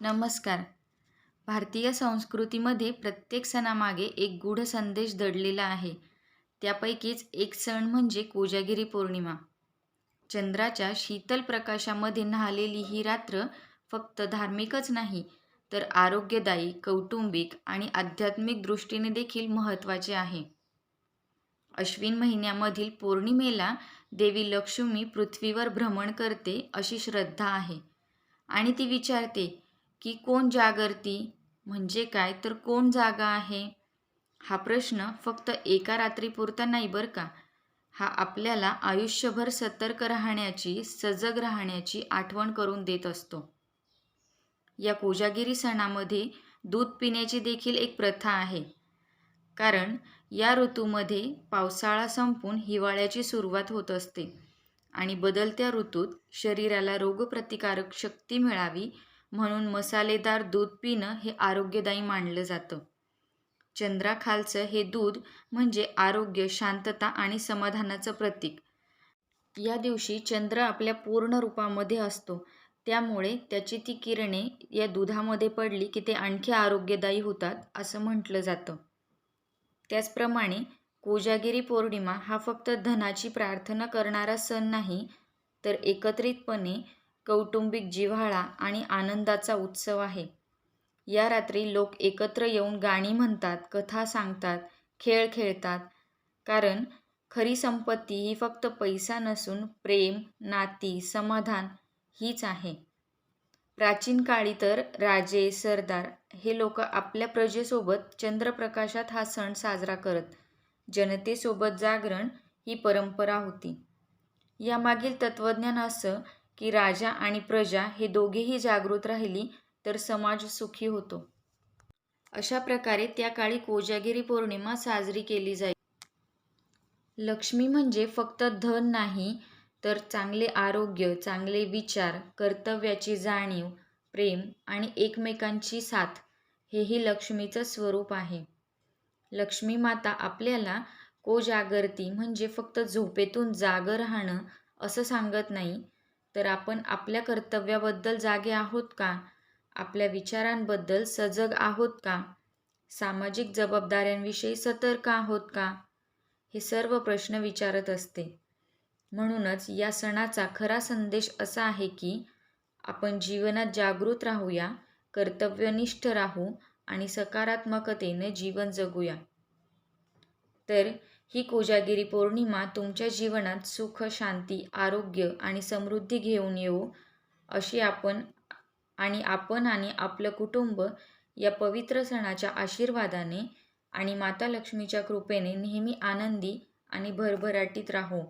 नमस्कार. भारतीय संस्कृतीमध्ये प्रत्येक सणामागे एक गूढ संदेश दडलेला आहे. त्यापैकीच एक सण म्हणजे कोजागिरी पौर्णिमा. चंद्राच्या शीतल प्रकाशामध्ये न्हालेली ही रात्र फक्त धार्मिकच नाही तर आरोग्यदायी कौटुंबिक आणि आध्यात्मिक दृष्टीने देखील महत्त्वाचे आहे. अश्विन महिन्यामधील पौर्णिमेला देवी लक्ष्मी पृथ्वीवर भ्रमण करते अशी श्रद्धा आहे. आणि ती विचारते की कोण जागृती म्हणजे काय? तर कोण जागा आहे? हा प्रश्न फक्त एका रात्रीपुरता नाही बरं का? हा आपल्याला आयुष्यभर सतर्क राहण्याची सजग राहण्याची आठवण करून देत असतो. या कोजागिरी सणामध्ये दूध पिण्याची देखील एक प्रथा आहे. कारण या ऋतूमध्ये पावसाळा संपून हिवाळ्याची सुरुवात होत असते आणि बदलत्या ऋतूत शरीराला रोगप्रतिकारक शक्ती मिळावी म्हणून मसालेदार दूध पिणं हे आरोग्यदायी मानलं जातं. चंद्राखालचं हे दूध म्हणजे आरोग्य शांतता आणि समाधानाचं प्रतीक. या दिवशी चंद्र आपल्या पूर्ण रूपामध्ये असतो. त्यामुळे त्याची ती किरणे या दुधामध्ये पडली की ते आणखी आरोग्यदायी होतात असं म्हटलं जातं. त्याचप्रमाणे कोजागिरी पौर्णिमा हा फक्त धनाची प्रार्थना करणारा सण नाही तर एकत्रितपणे कौटुंबिक जिव्हाळा आणि आनंदाचा उत्सव आहे. या रात्री लोक एकत्र येऊन गाणी म्हणतात कथा सांगतात खेळ खेळतात. कारण खरी संपत्ती ही फक्त पैसा नसून प्रेम नाती समाधान हीच आहे. प्राचीन काळी तर राजे सरदार हे लोक आपल्या प्रजेसोबत चंद्रप्रकाशात हा सण साजरा करत जनतेसोबत जागरण ही परंपरा होती. यामागील तत्त्वज्ञान असं की राजा आणि प्रजा हे दोघेही जागृत राहिली तर समाज सुखी होतो. अशा प्रकारे त्या काळी कोजागिरी पौर्णिमा साजरी केली जाईल लक्ष्मी म्हणजे फक्त धन नाही तर चांगले आरोग्य चांगले विचार कर्तव्याची जाणीव प्रेम आणि एकमेकांची साथ हेही लक्ष्मीचं स्वरूप आहे. लक्ष्मी माता आपल्याला कोजागरती म्हणजे फक्त झोपेतून जागं राहणं असं सांगत नाही तर आपण आपल्या कर्तव्याबद्दल जागे आहोत का? आपल्या विचारांबद्दल सजग आहोत का? सामाजिक जबाबदाऱ्यांविषयी सतर्क आहोत का? हे सर्व प्रश्न विचारत असते. म्हणूनच या सणाचा खरा संदेश असा आहे की आपण जीवनात जागृत राहूया कर्तव्यनिष्ठ राहू आणि सकारात्मकतेने जीवन जगूया. तर ही कोजागिरी पौर्णिमा तुमच्या जीवनात सुख शांती आरोग्य आणि समृद्धी घेऊन येऊ अशी आपण आणि आपण आणि आपलं कुटुंब या पवित्र सणाच्या आशीर्वादाने आणि माता लक्ष्मीच्या कृपेने नेहमी आनंदी आणि भरभराटीत राहू.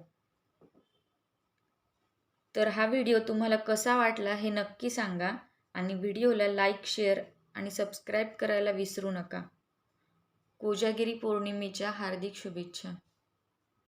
तर हा व्हिडिओ तुम्हाला कसा वाटला हे नक्की सांगा आणि व्हिडिओला लाईक शेअर आणि सबस्क्राईब करायला विसरू नका. कोजागिरी पौर्णिमेच्या हार्दिक शुभेच्छा.